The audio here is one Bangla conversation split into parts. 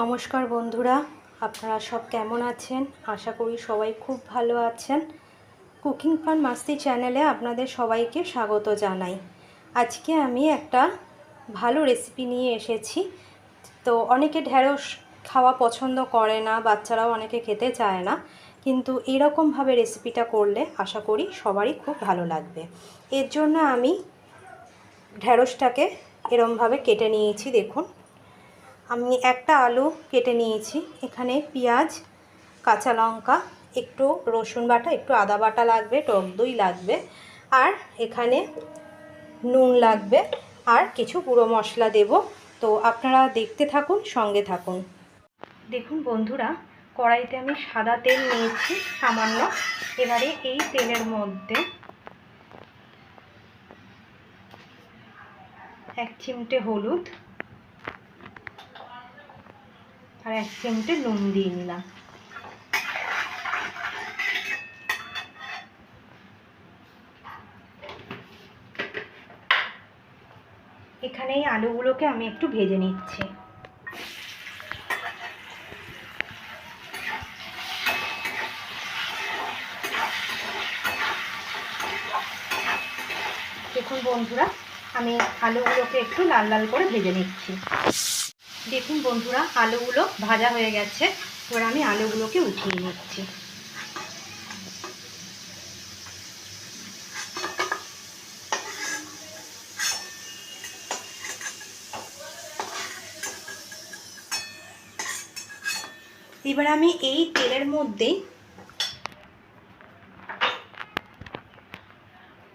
নমস্কার বন্ধুরা, আপনারা সব কেমন আছেন? আশা করি সবাই খুব ভালো আছেন। কুকিং ফান মাস্তি চ্যানেলে আপনাদের সবাইকে স্বাগত জানাই। আজকে আমি একটা ভালো রেসিপি নিয়ে এসেছি। তো অনেকে ঢেঁড়স খাওয়া পছন্দ করে না, বাচ্চারাও অনেকে খেতে চায় না। কিন্তু এরকমভাবে রেসিপিটা করলে আশা করি সবারই খুব ভালো লাগবে। এর জন্য আমি ঢেঁড়সটাকে এরমভাবে কেটে নিয়েছি, দেখুন। আমি একটা আলু কেটে নিয়েছি। এখানে পেঁয়াজ, কাঁচা লঙ্কা, একটু রসুন বাটা, একটু আদা বাটা লাগবে, টক দই লাগবে, আর এখানে নুন লাগবে, আর কিছু গুঁড়ো মশলা দেব। তো আপনারা দেখতে থাকুন, সঙ্গে থাকুন। দেখুন বন্ধুরা, কড়াইতে আমি সাদা তেল নিয়েছি, সামান্য। এবারে এই তেলের মধ্যে এক চিমটে হলুদ আর এক চিমটে নুন দিয়ে নিলাম। এখানে এই আলুগুলোকে আমি একটু ভেজে নিচ্ছি। দেখুন বন্ধুরা, আমি আলুগুলোকে একটু লাল লাল করে ভেজে নিচ্ছি। দেখুন বন্ধুরা, আলুগুলো ভাজা হয়ে গেছে। এবার আমি আলুগুলোকে উঠিয়ে নিচ্ছি। এবার আমি এই তেলের মধ্যেই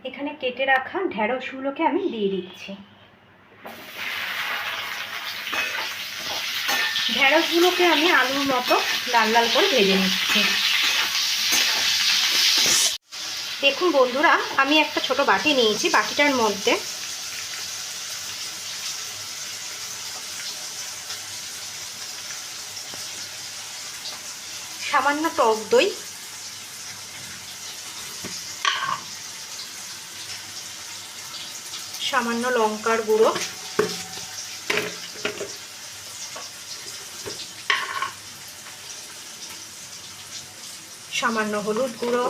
এখানে কেটে রাখা ঢেঁড়সগুলোকে আমি দিয়ে দিচ্ছি। ঢেঁড়সগুলোকে আমি আলুর মতো লাল লাল করে ভেজে নিচ্ছি। দেখুন বন্ধুরা, আমি একটা ছোট বাটি নিয়েছি, বাটিটার মধ্যে সামান্য টক দই সামান্য লঙ্কার গুঁড়ো সামান্য হলুদ গুঁড়ো।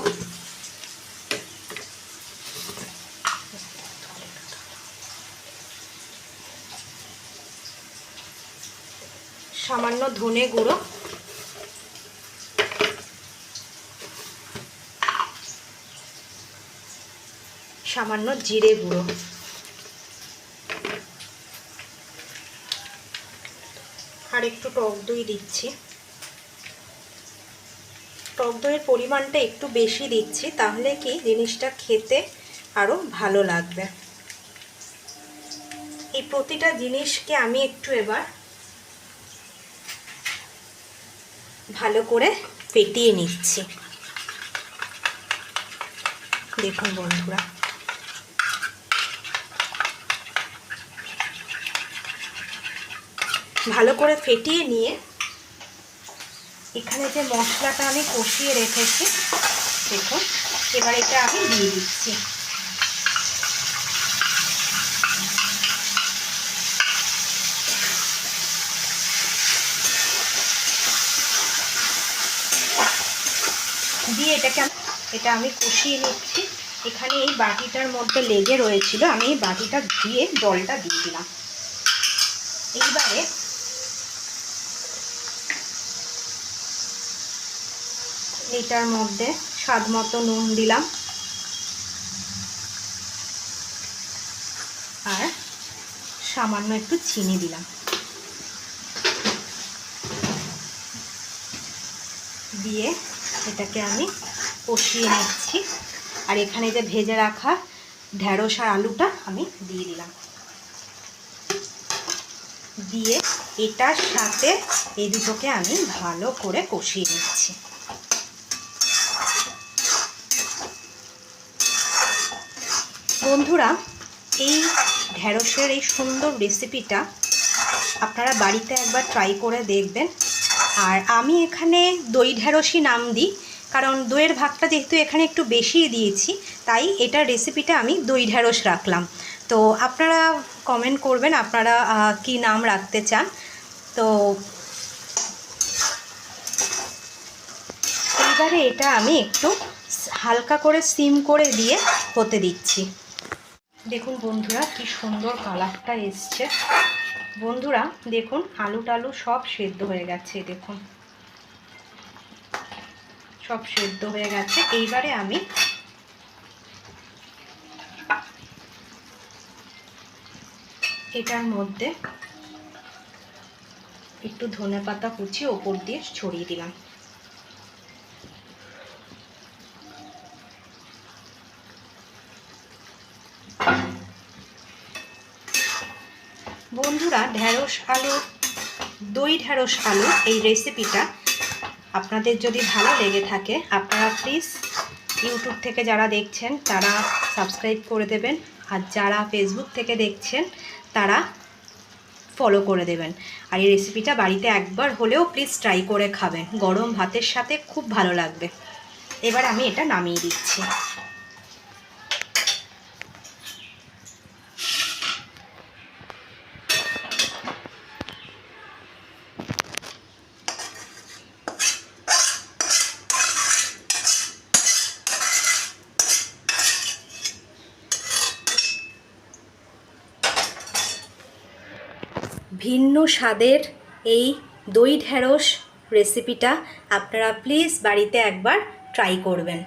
সামান্য ধনে গুঁড়ো। সামান্য জিরে গুঁড়ো। আর একটু টক দই দিচ্ছি। টক দইয়ের পরিমাণটা একটু বেশি দিচ্ছি, তাহলে কি জিনিসটা খেতে আরও ভালো লাগবে। এই প্রতিটা জিনিসকে আমি একটু এবার ভালো করে পেটিয়ে নিচ্ছি। দেখুন বন্ধুরা। ভালো করে ফেটিয়ে নিয়ে এখানে যে মশলাটা আমি কষিয়ে রেখেছি, দেখুন, এবার এটা আমি দিয়ে দিচ্ছি। দিয়ে এটাকে এটা আমি কষিয়ে নিচ্ছি। এখানে এই বাটিটার মধ্যে লেগে রয়েছিল, আমি এই বাটিটা ধুয়ে জলটা দিয়ে দিলাম। এইবারে এটার মধ্যে স্বাদ মতো নুন দিলাম। আর সামান্য একটু চিনি দিলাম। দিয়ে এটাকে আমি কষিয়ে নিচ্ছি। আর এখানে যে ভেজে রাখা ঢেঁড়স আর আলুটা আমি দিয়ে দিলাম। দিয়ে এটার সাথে এই দুটোকে আমি ভালো করে কষিয়ে নিচ্ছি। বন্ধুরা, এই ঢ্যাঁড়সের এই সুন্দর রেসিপিটা আপনারা বাড়িতে একবার ট্রাই করে দেখবেন। আর আমি এখানে দই ঢ্যাঁড়সই নাম দিই, কারণ দইয়ের ভাগটা যেহেতু এখানে একটু বেশিই দিয়েছি, তাই এটার রেসিপিটা আমি দই ঢ্যাঁড়স রাখলাম। তো আপনারা কমেন্ট করবেন আপনারা কি নাম রাখতে চান। তো এবারে এটা আমি একটু হালকা করে সিম করে দিয়ে হতে দিচ্ছি। দেখুন বন্ধুরা, কি সুন্দর কালারটা এসছে। বন্ধুরা, দেখুন আলু টালু সব সেদ্ধ হয়ে গেছে, দেখুন। সব সেদ্ধ হয়ে গেছে। এইবারে আমি এটার মধ্যে একটু ধনে পাতা কুচি ওপর দিয়ে ছড়িয়ে দিলাম। বন্ধুরা ঢ্যাঁড়স আলু, দই ঢ্যাঁড়স আলু, এই রেসিপিটা আপনাদের যদি ভালো লেগে থাকে, আপনারা প্লিজ ইউটিউব থেকে যারা দেখছেন, তারা সাবস্ক্রাইব করে দেবেন। আর যারা ফেসবুক থেকে দেখছেন, তারা ফলো করে দেবেন। আর এই রেসিপিটা বাড়িতে একবার হলেও প্লিজ ট্রাই করে খাবেন। গরম ভাতের সাথে খুব ভালো লাগবে। এবার আমি এটা নামিয়ে দিচ্ছি। ভিন্ন স্বাদের এই দই ঢ্যাঁড়স রেসিপিটা আপনারা প্লিজ বাড়িতে একবার ট্রাই করবেন।